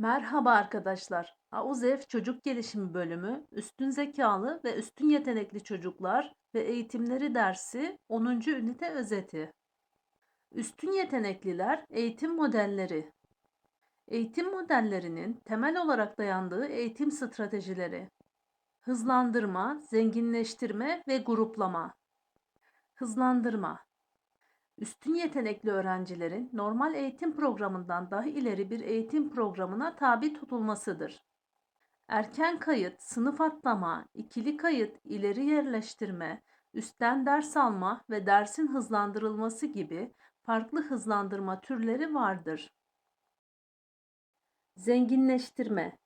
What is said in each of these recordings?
Merhaba arkadaşlar. AUZEV Çocuk Gelişimi Bölümü Üstün Zekalı ve Üstün Yetenekli Çocuklar ve Eğitimleri dersi 10. ünite özeti. Üstün yetenekliler eğitim modelleri. Eğitim modellerinin temel olarak dayandığı eğitim stratejileri. Hızlandırma, zenginleştirme ve gruplama. Hızlandırma üstün yetenekli öğrencilerin normal eğitim programından daha ileri bir eğitim programına tabi tutulmasıdır. Erken kayıt, sınıf atlama, ikili kayıt, ileri yerleştirme, üstten ders alma ve dersin hızlandırılması gibi farklı hızlandırma türleri vardır. Zenginleştirme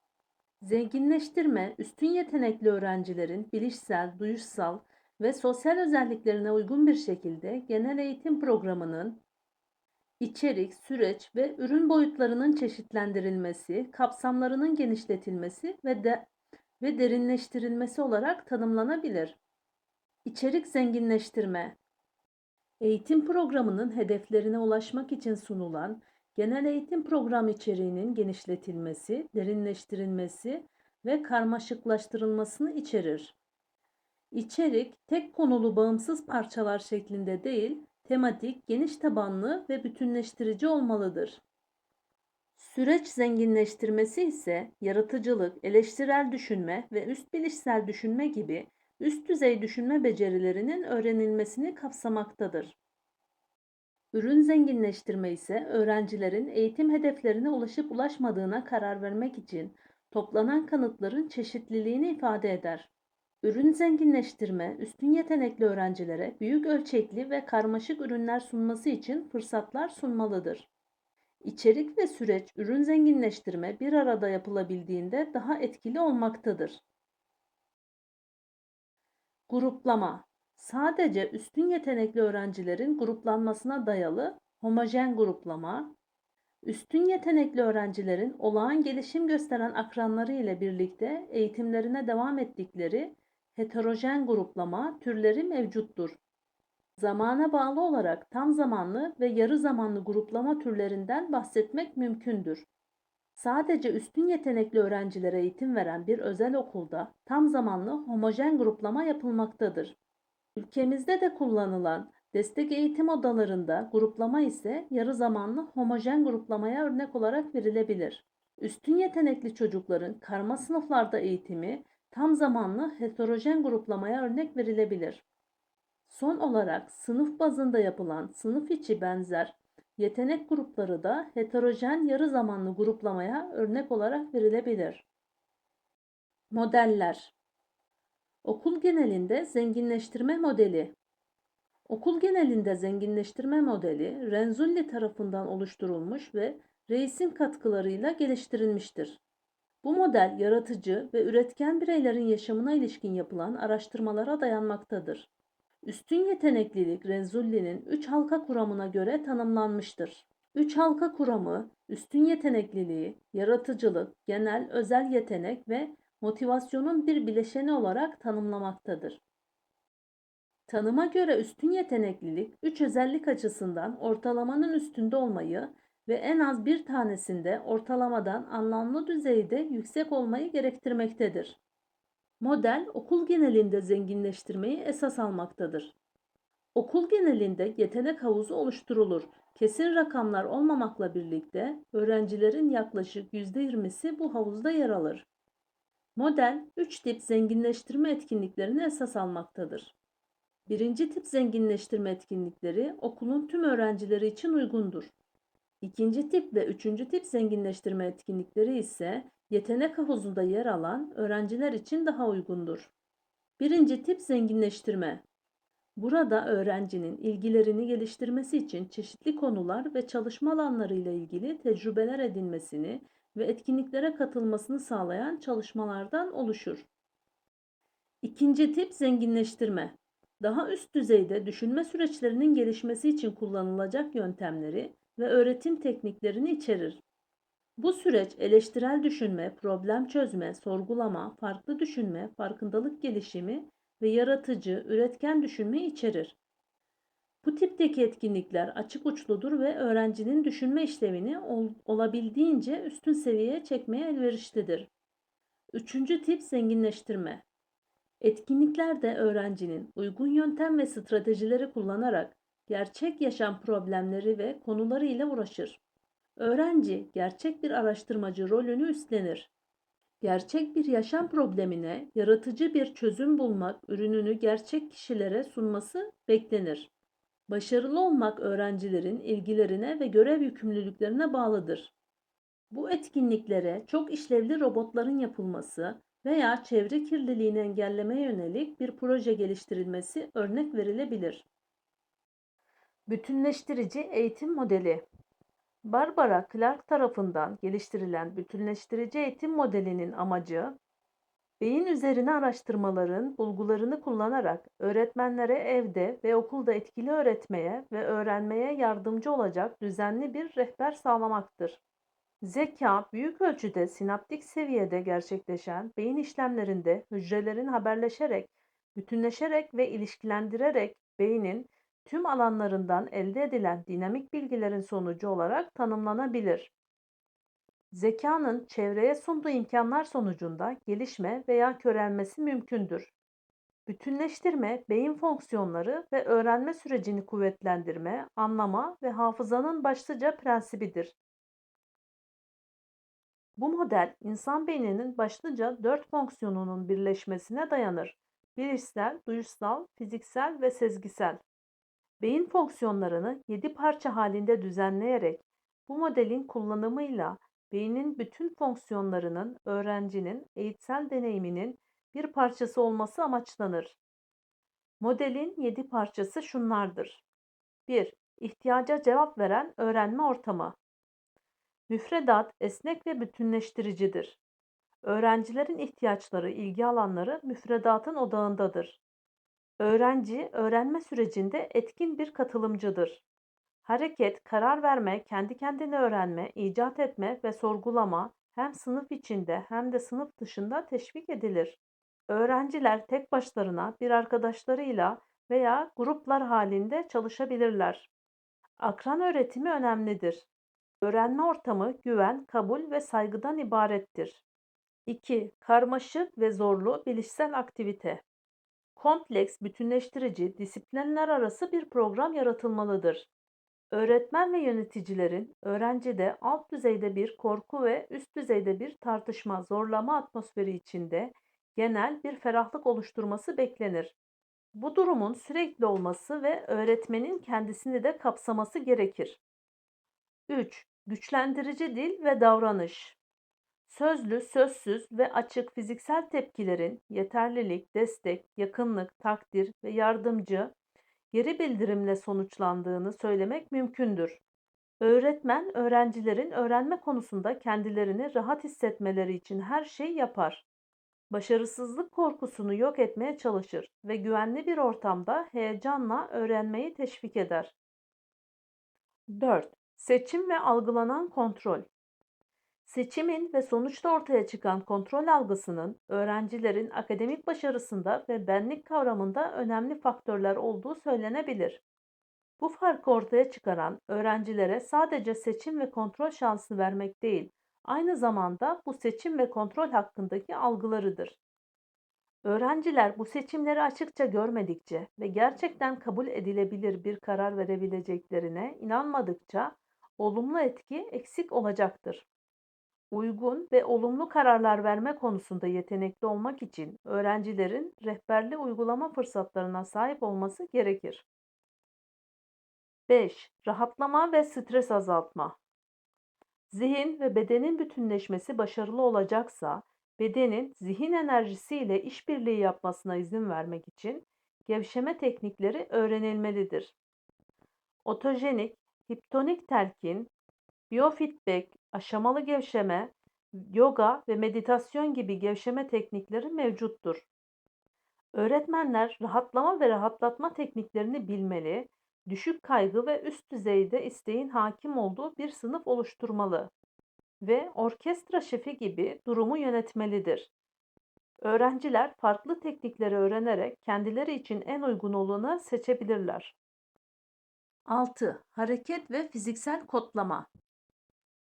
Zenginleştirme, üstün yetenekli öğrencilerin bilişsel, duyuşsal, ve sosyal özelliklerine uygun bir şekilde genel eğitim programının içerik, süreç ve ürün boyutlarının çeşitlendirilmesi, kapsamlarının genişletilmesi ve de ve derinleştirilmesi olarak tanımlanabilir. İçerik zenginleştirme Eğitim programının hedeflerine ulaşmak için sunulan genel eğitim program içeriğinin genişletilmesi, derinleştirilmesi ve karmaşıklaştırılmasını içerir. İçerik tek konulu bağımsız parçalar şeklinde değil, tematik, geniş tabanlı ve bütünleştirici olmalıdır. Süreç zenginleştirmesi ise yaratıcılık, eleştirel düşünme ve üst bilişsel düşünme gibi üst düzey düşünme becerilerinin öğrenilmesini kapsamaktadır. Ürün zenginleştirme ise öğrencilerin eğitim hedeflerine ulaşıp ulaşmadığına karar vermek için toplanan kanıtların çeşitliliğini ifade eder. Ürün zenginleştirme, üstün yetenekli öğrencilere büyük ölçekli ve karmaşık ürünler sunması için fırsatlar sunmalıdır. İçerik ve süreç ürün zenginleştirme bir arada yapılabildiğinde daha etkili olmaktadır. Gruplama Sadece üstün yetenekli öğrencilerin gruplanmasına dayalı homojen gruplama, üstün yetenekli öğrencilerin olağan gelişim gösteren akranları ile birlikte eğitimlerine devam ettikleri heterojen gruplama türleri mevcuttur. Zamana bağlı olarak tam zamanlı ve yarı zamanlı gruplama türlerinden bahsetmek mümkündür. Sadece üstün yetenekli öğrencilere eğitim veren bir özel okulda tam zamanlı homojen gruplama yapılmaktadır. Ülkemizde de kullanılan destek eğitim odalarında gruplama ise yarı zamanlı homojen gruplamaya örnek olarak verilebilir. Üstün yetenekli çocukların karma sınıflarda eğitimi tam zamanlı heterojen gruplamaya örnek verilebilir. Son olarak sınıf bazında yapılan sınıf içi benzer yetenek grupları da heterojen yarı zamanlı gruplamaya örnek olarak verilebilir. Modeller Okul genelinde zenginleştirme modeli Okul genelinde zenginleştirme modeli Renzulli tarafından oluşturulmuş ve reisin katkılarıyla geliştirilmiştir. Bu model yaratıcı ve üretken bireylerin yaşamına ilişkin yapılan araştırmalara dayanmaktadır. Üstün yeteneklilik Renzulli'nin 3 halka kuramına göre tanımlanmıştır. 3 halka kuramı, üstün yetenekliliği, yaratıcılık, genel özel yetenek ve motivasyonun bir bileşeni olarak tanımlamaktadır. Tanıma göre üstün yeteneklilik 3 özellik açısından ortalamanın üstünde olmayı ve en az bir tanesinde ortalamadan anlamlı düzeyde yüksek olmayı gerektirmektedir. Model okul genelinde zenginleştirmeyi esas almaktadır. Okul genelinde yetenek havuzu oluşturulur. Kesin rakamlar olmamakla birlikte öğrencilerin yaklaşık %20'si bu havuzda yer alır. Model 3 tip zenginleştirme etkinliklerini esas almaktadır. Birinci tip zenginleştirme etkinlikleri okulun tüm öğrencileri için uygundur. İkinci tip ve üçüncü tip zenginleştirme etkinlikleri ise yetenek havuzunda yer alan öğrenciler için daha uygundur. Birinci tip zenginleştirme. Burada öğrencinin ilgilerini geliştirmesi için çeşitli konular ve çalışma alanları ile ilgili tecrübeler edinmesini ve etkinliklere katılmasını sağlayan çalışmalardan oluşur. İkinci tip zenginleştirme. Daha üst düzeyde düşünme süreçlerinin gelişmesi için kullanılacak yöntemleri ve öğretim tekniklerini içerir. Bu süreç eleştirel düşünme, problem çözme, sorgulama, farklı düşünme, farkındalık gelişimi ve yaratıcı, üretken düşünme içerir. Bu tipteki etkinlikler açık uçludur ve öğrencinin düşünme işlevini ol- olabildiğince üstün seviyeye çekmeye elverişlidir. Üçüncü tip zenginleştirme. Etkinliklerde öğrencinin uygun yöntem ve stratejileri kullanarak gerçek yaşam problemleri ve konuları ile uğraşır. Öğrenci gerçek bir araştırmacı rolünü üstlenir. Gerçek bir yaşam problemine yaratıcı bir çözüm bulmak ürününü gerçek kişilere sunması beklenir. Başarılı olmak öğrencilerin ilgilerine ve görev yükümlülüklerine bağlıdır. Bu etkinliklere çok işlevli robotların yapılması veya çevre kirliliğini engellemeye yönelik bir proje geliştirilmesi örnek verilebilir. Bütünleştirici eğitim modeli Barbara Clark tarafından geliştirilen bütünleştirici eğitim modelinin amacı, beyin üzerine araştırmaların bulgularını kullanarak öğretmenlere evde ve okulda etkili öğretmeye ve öğrenmeye yardımcı olacak düzenli bir rehber sağlamaktır. Zeka, büyük ölçüde sinaptik seviyede gerçekleşen beyin işlemlerinde hücrelerin haberleşerek, bütünleşerek ve ilişkilendirerek beynin tüm alanlarından elde edilen dinamik bilgilerin sonucu olarak tanımlanabilir. Zekanın çevreye sunduğu imkanlar sonucunda gelişme veya körelmesi mümkündür. Bütünleştirme, beyin fonksiyonları ve öğrenme sürecini kuvvetlendirme, anlama ve hafızanın başlıca prensibidir. Bu model insan beyninin başlıca dört fonksiyonunun birleşmesine dayanır. Bilişsel, duyuşsal, fiziksel ve sezgisel. Beyin fonksiyonlarını 7 parça halinde düzenleyerek bu modelin kullanımıyla beynin bütün fonksiyonlarının öğrencinin eğitsel deneyiminin bir parçası olması amaçlanır. Modelin 7 parçası şunlardır. 1. İhtiyaca cevap veren öğrenme ortamı. Müfredat esnek ve bütünleştiricidir. Öğrencilerin ihtiyaçları, ilgi alanları müfredatın odağındadır. Öğrenci öğrenme sürecinde etkin bir katılımcıdır. Hareket, karar verme, kendi kendine öğrenme, icat etme ve sorgulama hem sınıf içinde hem de sınıf dışında teşvik edilir. Öğrenciler tek başlarına bir arkadaşlarıyla veya gruplar halinde çalışabilirler. Akran öğretimi önemlidir. Öğrenme ortamı güven, kabul ve saygıdan ibarettir. 2. Karmaşık ve zorlu bilişsel aktivite. Kompleks, bütünleştirici, disiplinler arası bir program yaratılmalıdır. Öğretmen ve yöneticilerin öğrencide alt düzeyde bir korku ve üst düzeyde bir tartışma, zorlama atmosferi içinde genel bir ferahlık oluşturması beklenir. Bu durumun sürekli olması ve öğretmenin kendisini de kapsaması gerekir. 3. Güçlendirici dil ve davranış. Sözlü, sözsüz ve açık fiziksel tepkilerin yeterlilik, destek, yakınlık, takdir ve yardımcı geri bildirimle sonuçlandığını söylemek mümkündür. Öğretmen, öğrencilerin öğrenme konusunda kendilerini rahat hissetmeleri için her şeyi yapar. Başarısızlık korkusunu yok etmeye çalışır ve güvenli bir ortamda heyecanla öğrenmeyi teşvik eder. 4. Seçim ve algılanan kontrol. Seçimin ve sonuçta ortaya çıkan kontrol algısının öğrencilerin akademik başarısında ve benlik kavramında önemli faktörler olduğu söylenebilir. Bu farkı ortaya çıkaran öğrencilere sadece seçim ve kontrol şansı vermek değil, aynı zamanda bu seçim ve kontrol hakkındaki algılarıdır. Öğrenciler bu seçimleri açıkça görmedikçe ve gerçekten kabul edilebilir bir karar verebileceklerine inanmadıkça olumlu etki eksik olacaktır. Uygun ve olumlu kararlar verme konusunda yetenekli olmak için öğrencilerin rehberli uygulama fırsatlarına sahip olması gerekir. 5. Rahatlama ve stres azaltma. Zihin ve bedenin bütünleşmesi başarılı olacaksa, bedenin zihin enerjisiyle işbirliği yapmasına izin vermek için gevşeme teknikleri öğrenilmelidir. Otojenik, hiptonik telkin, biofeedback, aşamalı gevşeme, yoga ve meditasyon gibi gevşeme teknikleri mevcuttur. Öğretmenler rahatlama ve rahatlatma tekniklerini bilmeli, düşük kaygı ve üst düzeyde isteğin hakim olduğu bir sınıf oluşturmalı ve orkestra şefi gibi durumu yönetmelidir. Öğrenciler farklı teknikleri öğrenerek kendileri için en uygun olanı seçebilirler. 6. Hareket ve fiziksel kodlama.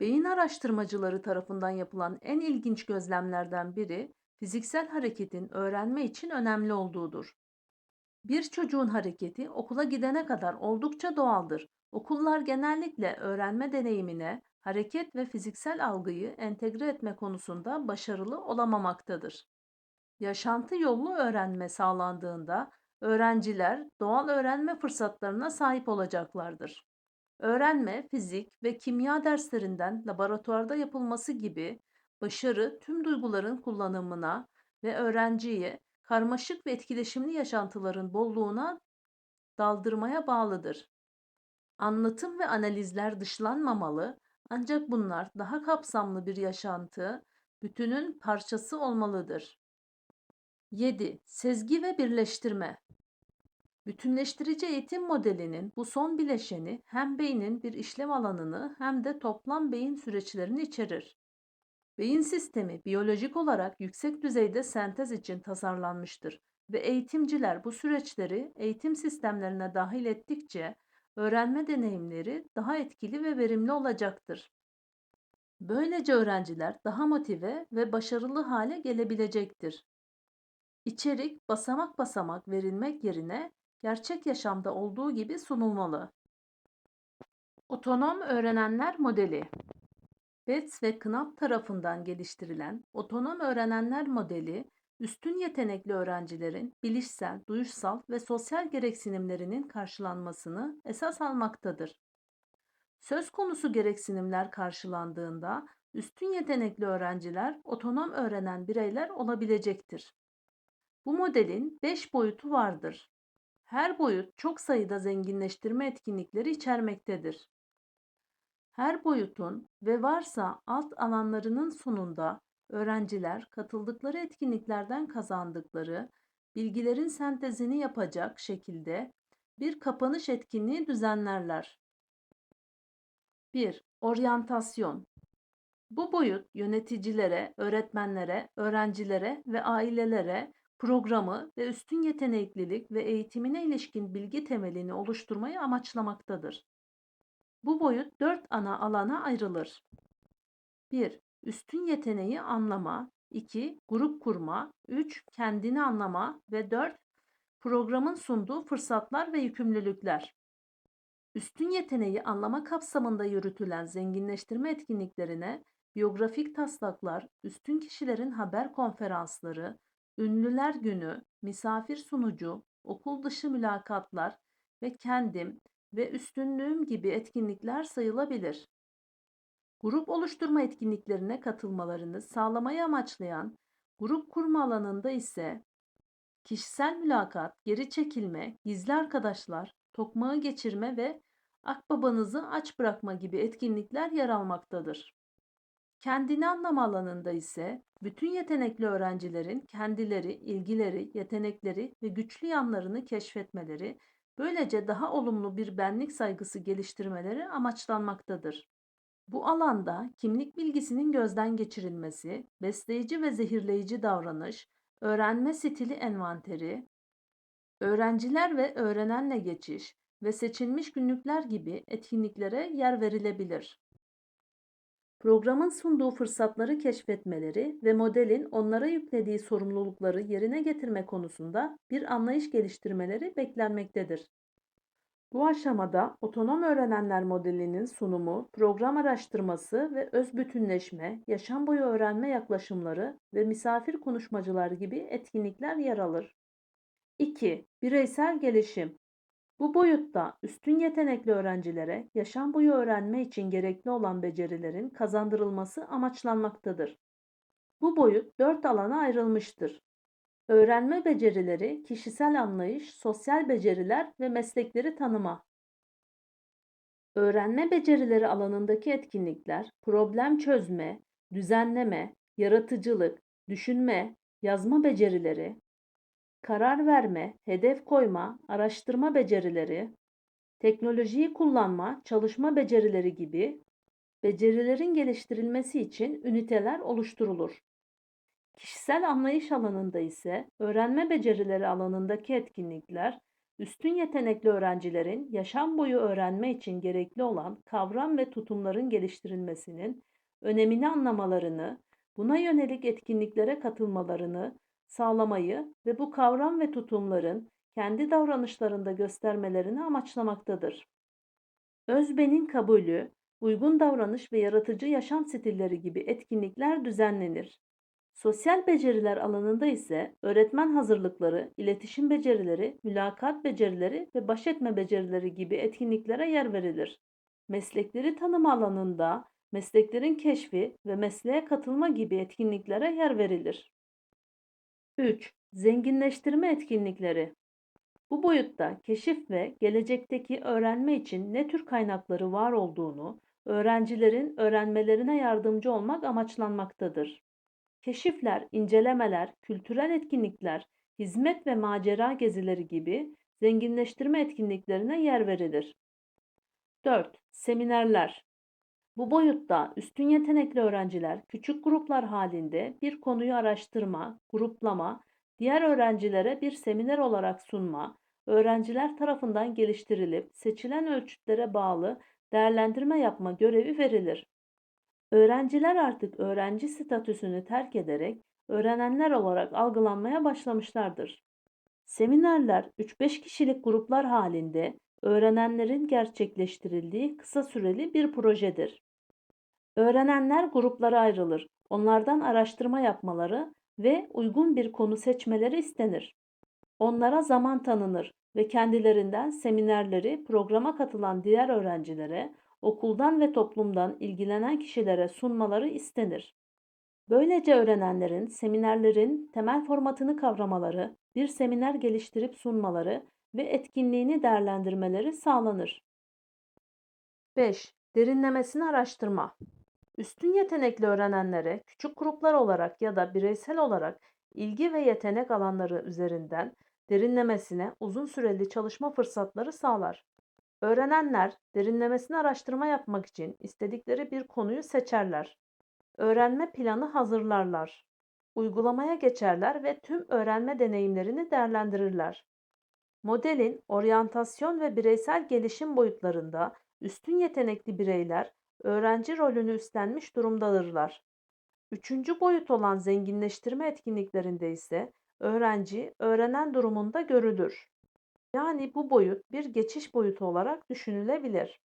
Beyin araştırmacıları tarafından yapılan en ilginç gözlemlerden biri fiziksel hareketin öğrenme için önemli olduğudur. Bir çocuğun hareketi okula gidene kadar oldukça doğaldır. Okullar genellikle öğrenme deneyimine hareket ve fiziksel algıyı entegre etme konusunda başarılı olamamaktadır. Yaşantı yollu öğrenme sağlandığında öğrenciler doğal öğrenme fırsatlarına sahip olacaklardır. Öğrenme, fizik ve kimya derslerinden laboratuvarda yapılması gibi başarı tüm duyguların kullanımına ve öğrenciyi karmaşık ve etkileşimli yaşantıların bolluğuna daldırmaya bağlıdır. Anlatım ve analizler dışlanmamalı ancak bunlar daha kapsamlı bir yaşantı bütünün parçası olmalıdır. 7. Sezgi ve birleştirme. Bütünleştirici eğitim modelinin bu son bileşeni hem beynin bir işlem alanını hem de toplam beyin süreçlerini içerir. Beyin sistemi biyolojik olarak yüksek düzeyde sentez için tasarlanmıştır ve eğitimciler bu süreçleri eğitim sistemlerine dahil ettikçe öğrenme deneyimleri daha etkili ve verimli olacaktır. Böylece öğrenciler daha motive ve başarılı hale gelebilecektir. İçerik basamak basamak verilmek yerine gerçek yaşamda olduğu gibi sunulmalı. Otonom öğrenenler modeli Betts ve Knapp tarafından geliştirilen otonom öğrenenler modeli, üstün yetenekli öğrencilerin bilişsel, duyuşsal ve sosyal gereksinimlerinin karşılanmasını esas almaktadır. Söz konusu gereksinimler karşılandığında üstün yetenekli öğrenciler otonom öğrenen bireyler olabilecektir. Bu modelin 5 boyutu vardır. Her boyut çok sayıda zenginleştirme etkinlikleri içermektedir. Her boyutun ve varsa alt alanlarının sonunda öğrenciler katıldıkları etkinliklerden kazandıkları bilgilerin sentezini yapacak şekilde bir kapanış etkinliği düzenlerler. 1. Oryantasyon Bu boyut yöneticilere, öğretmenlere, öğrencilere ve ailelere programı ve üstün yeteneklilik ve eğitimine ilişkin bilgi temelini oluşturmayı amaçlamaktadır. Bu boyut dört ana alana ayrılır. 1. Üstün yeteneği anlama. 2. Grup kurma. 3. Kendini anlama. Ve 4. Programın sunduğu fırsatlar ve yükümlülükler. Üstün yeteneği anlama kapsamında yürütülen zenginleştirme etkinliklerine biyografik taslaklar, üstün kişilerin haber konferansları, ünlüler günü, misafir sunucu, okul dışı mülakatlar ve kendim ve üstünlüğüm gibi etkinlikler sayılabilir. Grup oluşturma etkinliklerine katılmalarını sağlamayı amaçlayan grup kurma alanında ise kişisel mülakat, geri çekilme, gizli arkadaşlar, tokmağı geçirme ve akbabanızı aç bırakma gibi etkinlikler yer almaktadır. Kendini anlama alanında ise bütün yetenekli öğrencilerin kendileri, ilgileri, yetenekleri ve güçlü yanlarını keşfetmeleri, böylece daha olumlu bir benlik saygısı geliştirmeleri amaçlanmaktadır. Bu alanda kimlik bilgisinin gözden geçirilmesi, besleyici ve zehirleyici davranış, öğrenme stili envanteri, öğrenciler ve öğrenenle geçiş ve seçilmiş günlükler gibi etkinliklere yer verilebilir. Programın sunduğu fırsatları keşfetmeleri ve modelin onlara yüklediği sorumlulukları yerine getirme konusunda bir anlayış geliştirmeleri beklenmektedir. Bu aşamada otonom öğrenenler modelinin sunumu, program araştırması ve öz bütünleşme, yaşam boyu öğrenme yaklaşımları ve misafir konuşmacılar gibi etkinlikler yer alır. 2. Bireysel gelişim bu boyutta üstün yetenekli öğrencilere yaşam boyu öğrenme için gerekli olan becerilerin kazandırılması amaçlanmaktadır. Bu boyut dört alana ayrılmıştır. Öğrenme becerileri, kişisel anlayış, sosyal beceriler ve meslekleri tanıma. Öğrenme becerileri alanındaki etkinlikler, problem çözme, düzenleme, yaratıcılık, düşünme, yazma becerileri, karar verme, hedef koyma, araştırma becerileri, teknolojiyi kullanma, çalışma becerileri gibi becerilerin geliştirilmesi için üniteler oluşturulur. Kişisel anlayış alanında ise öğrenme becerileri alanındaki etkinlikler, üstün yetenekli öğrencilerin yaşam boyu öğrenme için gerekli olan kavram ve tutumların geliştirilmesinin önemini anlamalarını, buna yönelik etkinliklere katılmalarını sağlamayı ve bu kavram ve tutumların kendi davranışlarında göstermelerini amaçlamaktadır. Özbenin kabulü, uygun davranış ve yaratıcı yaşam stilleri gibi etkinlikler düzenlenir. Sosyal beceriler alanında ise öğretmen hazırlıkları, iletişim becerileri, mülakat becerileri ve baş etme becerileri gibi etkinliklere yer verilir. Meslekleri tanıma alanında mesleklerin keşfi ve mesleğe katılma gibi etkinliklere yer verilir. 3. Zenginleştirme etkinlikleri bu boyutta keşif ve gelecekteki öğrenme için ne tür kaynakları var olduğunu öğrencilerin öğrenmelerine yardımcı olmak amaçlanmaktadır. Keşifler, incelemeler, kültürel etkinlikler, hizmet ve macera gezileri gibi zenginleştirme etkinliklerine yer verilir. 4. Seminerler Bu boyutta üstün yetenekli öğrenciler küçük gruplar halinde bir konuyu araştırma, gruplama, diğer öğrencilere bir seminer olarak sunma, öğrenciler tarafından geliştirilip seçilen ölçütlere bağlı değerlendirme yapma görevi verilir. Öğrenciler artık öğrenci statüsünü terk ederek öğrenenler olarak algılanmaya başlamışlardır. Seminerler 3-5 kişilik gruplar halinde öğrenenlerin gerçekleştirildiği kısa süreli bir projedir. Öğrenenler gruplara ayrılır. Onlardan araştırma yapmaları ve uygun bir konu seçmeleri istenir. Onlara zaman tanınır ve kendilerinden seminerleri programa katılan diğer öğrencilere, okuldan ve toplumdan ilgilenen kişilere sunmaları istenir. Böylece öğrenenlerin seminerlerin temel formatını kavramaları, bir seminer geliştirip sunmaları ve etkinliğini değerlendirmeleri sağlanır. 5. Derinlemesine araştırma. Üstün yetenekli öğrenenlere küçük gruplar olarak ya da bireysel olarak ilgi ve yetenek alanları üzerinden derinlemesine uzun süreli çalışma fırsatları sağlar. Öğrenenler derinlemesine araştırma yapmak için istedikleri bir konuyu seçerler. Öğrenme planı hazırlarlar. Uygulamaya geçerler ve tüm öğrenme deneyimlerini değerlendirirler. Modelin oryantasyon ve bireysel gelişim boyutlarında üstün yetenekli bireyler öğrenci rolünü üstlenmiş durumdadırlar. Üçüncü boyut olan zenginleştirme etkinliklerinde ise öğrenci öğrenen durumunda görülür. Yani bu boyut bir geçiş boyutu olarak düşünülebilir.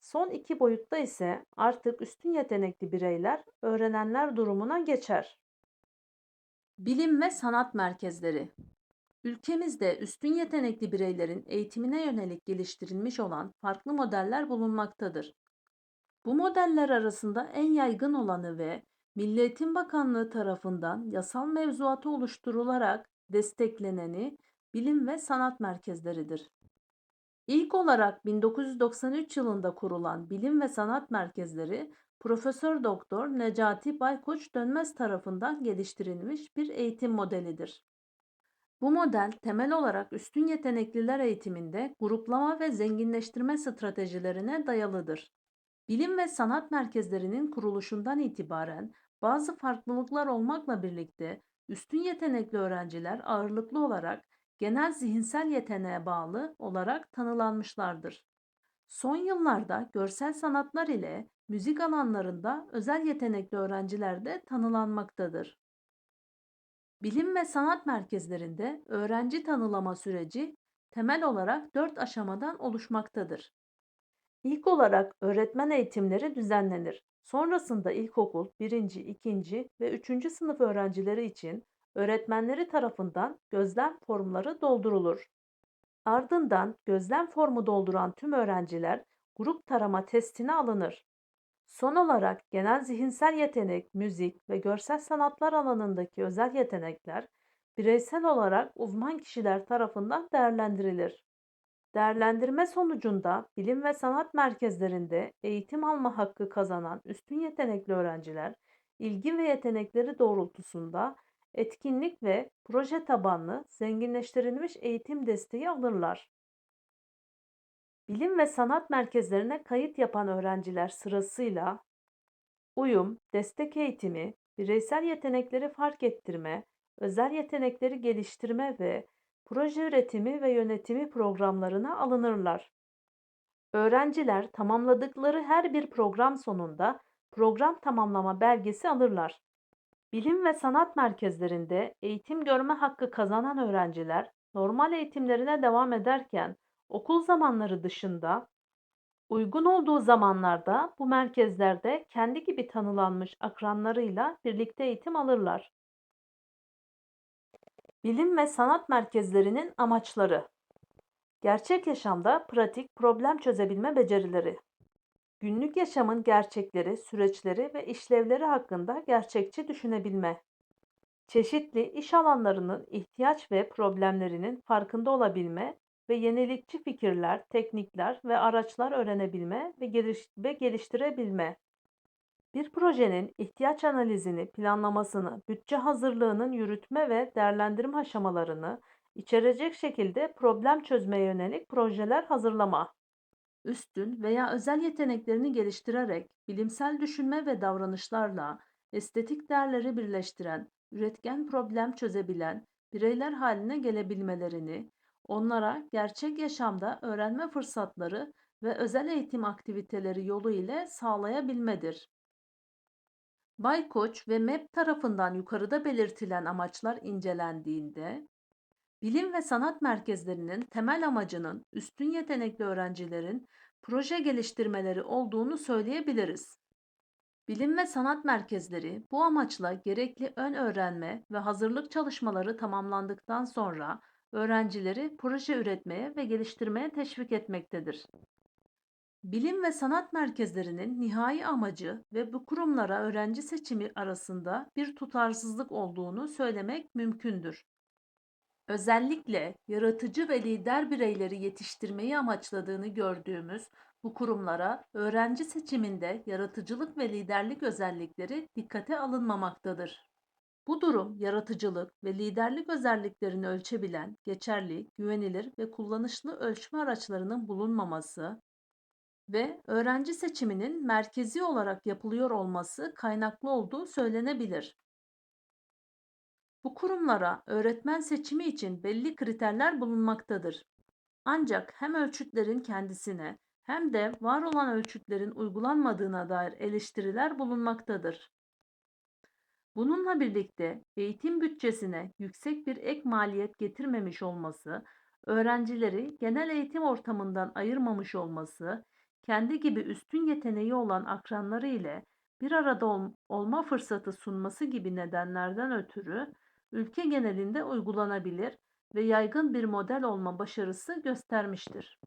Son iki boyutta ise artık üstün yetenekli bireyler öğrenenler durumuna geçer. Bilim ve sanat merkezleri Ülkemizde üstün yetenekli bireylerin eğitimine yönelik geliştirilmiş olan farklı modeller bulunmaktadır. Bu modeller arasında en yaygın olanı ve Milli Eğitim Bakanlığı tarafından yasal mevzuatı oluşturularak destekleneni bilim ve sanat merkezleridir. İlk olarak 1993 yılında kurulan bilim ve sanat merkezleri Profesör Doktor Necati Baykoç Dönmez tarafından geliştirilmiş bir eğitim modelidir. Bu model temel olarak üstün yetenekliler eğitiminde gruplama ve zenginleştirme stratejilerine dayalıdır. Bilim ve sanat merkezlerinin kuruluşundan itibaren bazı farklılıklar olmakla birlikte üstün yetenekli öğrenciler ağırlıklı olarak genel zihinsel yeteneğe bağlı olarak tanılanmışlardır. Son yıllarda görsel sanatlar ile müzik alanlarında özel yetenekli öğrenciler de tanılanmaktadır. Bilim ve sanat merkezlerinde öğrenci tanılama süreci temel olarak dört aşamadan oluşmaktadır. İlk olarak öğretmen eğitimleri düzenlenir. Sonrasında ilkokul 1. 2. ve 3. sınıf öğrencileri için öğretmenleri tarafından gözlem formları doldurulur. Ardından gözlem formu dolduran tüm öğrenciler grup tarama testine alınır. Son olarak genel zihinsel yetenek, müzik ve görsel sanatlar alanındaki özel yetenekler bireysel olarak uzman kişiler tarafından değerlendirilir. Değerlendirme sonucunda bilim ve sanat merkezlerinde eğitim alma hakkı kazanan üstün yetenekli öğrenciler ilgi ve yetenekleri doğrultusunda etkinlik ve proje tabanlı zenginleştirilmiş eğitim desteği alırlar. Bilim ve sanat merkezlerine kayıt yapan öğrenciler sırasıyla uyum, destek eğitimi, bireysel yetenekleri fark ettirme, özel yetenekleri geliştirme ve proje üretimi ve yönetimi programlarına alınırlar. Öğrenciler tamamladıkları her bir program sonunda program tamamlama belgesi alırlar. Bilim ve sanat merkezlerinde eğitim görme hakkı kazanan öğrenciler normal eğitimlerine devam ederken okul zamanları dışında uygun olduğu zamanlarda bu merkezlerde kendi gibi tanılanmış akranlarıyla birlikte eğitim alırlar. Bilim ve sanat merkezlerinin amaçları Gerçek yaşamda pratik problem çözebilme becerileri. Günlük yaşamın gerçekleri, süreçleri ve işlevleri hakkında gerçekçi düşünebilme. Çeşitli iş alanlarının ihtiyaç ve problemlerinin farkında olabilme ve yenilikçi fikirler, teknikler ve araçlar öğrenebilme ve, geliş ve geliştirebilme. Bir projenin ihtiyaç analizini, planlamasını, bütçe hazırlığının yürütme ve değerlendirme aşamalarını içerecek şekilde problem çözmeye yönelik projeler hazırlama. Üstün veya özel yeteneklerini geliştirerek bilimsel düşünme ve davranışlarla estetik değerleri birleştiren, üretken problem çözebilen bireyler haline gelebilmelerini, onlara gerçek yaşamda öğrenme fırsatları ve özel eğitim aktiviteleri yolu ile sağlayabilmedir. Bay Koç ve MEP tarafından yukarıda belirtilen amaçlar incelendiğinde, bilim ve sanat merkezlerinin temel amacının üstün yetenekli öğrencilerin proje geliştirmeleri olduğunu söyleyebiliriz. Bilim ve sanat merkezleri bu amaçla gerekli ön öğrenme ve hazırlık çalışmaları tamamlandıktan sonra öğrencileri proje üretmeye ve geliştirmeye teşvik etmektedir. Bilim ve sanat merkezlerinin nihai amacı ve bu kurumlara öğrenci seçimi arasında bir tutarsızlık olduğunu söylemek mümkündür. Özellikle yaratıcı ve lider bireyleri yetiştirmeyi amaçladığını gördüğümüz bu kurumlara öğrenci seçiminde yaratıcılık ve liderlik özellikleri dikkate alınmamaktadır. Bu durum yaratıcılık ve liderlik özelliklerini ölçebilen, geçerli, güvenilir ve kullanışlı ölçme araçlarının bulunmaması ve öğrenci seçiminin merkezi olarak yapılıyor olması kaynaklı olduğu söylenebilir. Bu kurumlara öğretmen seçimi için belli kriterler bulunmaktadır. Ancak hem ölçütlerin kendisine hem de var olan ölçütlerin uygulanmadığına dair eleştiriler bulunmaktadır. Bununla birlikte eğitim bütçesine yüksek bir ek maliyet getirmemiş olması, öğrencileri genel eğitim ortamından ayırmamış olması, kendi gibi üstün yeteneği olan akranları ile bir arada ol- olma fırsatı sunması gibi nedenlerden ötürü ülke genelinde uygulanabilir ve yaygın bir model olma başarısı göstermiştir.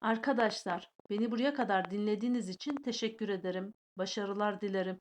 Arkadaşlar, beni buraya kadar dinlediğiniz için teşekkür ederim. Başarılar dilerim.